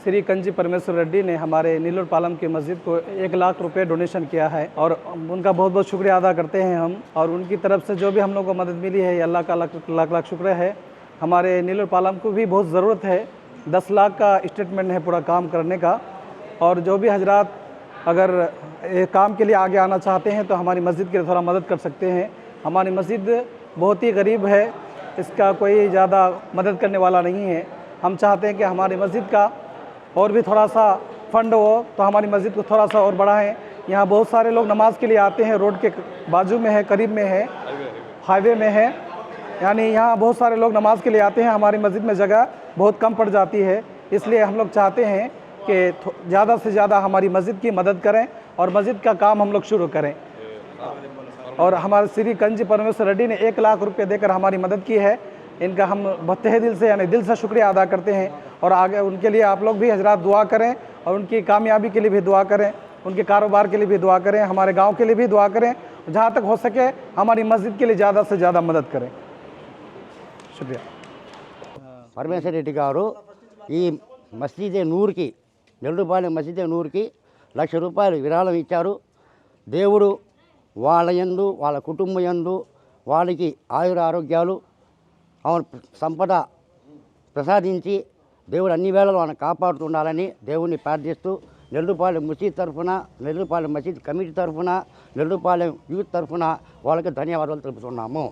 श्री कंजी परमेश्वर रेड्डी ने हमारे नीलोर पालम की मस्जिद को एक लाख रुपए डोनेशन किया है और उनका बहुत बहुत शुक्रिया अदा करते हैं हम और उनकी तरफ़ से जो भी हम लोग को मदद मिली है अल्लाह का लाख लाख लाख शुक्र है। हमारे नीलोर पालम को भी बहुत ज़रूरत है, दस लाख का स्टेटमेंट है पूरा काम करने का और जो भी हजरात अगर काम के लिए आगे आना चाहते हैं तो हमारी मस्जिद के लिए थोड़ा मदद कर सकते हैं। हमारी मस्जिद बहुत ही गरीब है, इसका कोई ज़्यादा मदद करने वाला नहीं है। हम चाहते हैं कि हमारी मस्जिद का और भी थोड़ा सा फंड हो तो हमारी मस्जिद को थोड़ा सा और बढ़ाएँ। यहाँ बहुत सारे लोग नमाज़ के लिए आते हैं, रोड के बाजू में है, करीब में है, हाईवे में है। यानी यहाँ बहुत सारे लोग नमाज़ के लिए आते हैं, हमारी मस्जिद में जगह बहुत कम पड़ जाती है। इसलिए हम लोग चाहते हैं कि ज़्यादा से ज़्यादा हमारी मस्जिद की मदद करें और मस्जिद का काम हम लोग शुरू करें। और हमारे श्री कंजी परमेश्वर रेड्डी ने एक लाख रुपए देकर हमारी मदद की है। इनका हम बहुत तहे दिल से यानी दिल से शुक्रिया अदा करते हैं और आगे उनके लिए आप लोग भी हजरात दुआ करें और उनकी कामयाबी के लिए भी दुआ करें उनके कारोबार के लिए भी दुआ करें हमारे गांव के लिए भी दुआ करें जहाँ तक हो सके हमारी मस्जिद के लिए ज़्यादा से ज़्यादा मदद करें शुक्रिया పరమేశ్వర రెడ్డి గారు ఈ మసీదే నూరుకి నెల్లుపాలెం మసీదే నూరుకి లక్ష రూపాయలు విరాళం ఇచ్చారు దేవుడు వాళ్ళ యందు వాళ్ళ కుటుంబం యందు వాళ్ళకి ఆయుర ఆరోగ్యాలు అవును సంపద ప్రసాదించి దేవుడు అన్ని వేళలో ఆయన కాపాడుతుండాలని దేవుణ్ణి ప్రార్థిస్తూ నెల్లుపాలెం మసీద్ తరఫున నెల్లుపాలెం మసీద్ కమిటీ తరఫున నెల్లుపాలెం యూత్ తరఫున వాళ్ళకి ధన్యవాదాలు తెలుపుతున్నాము.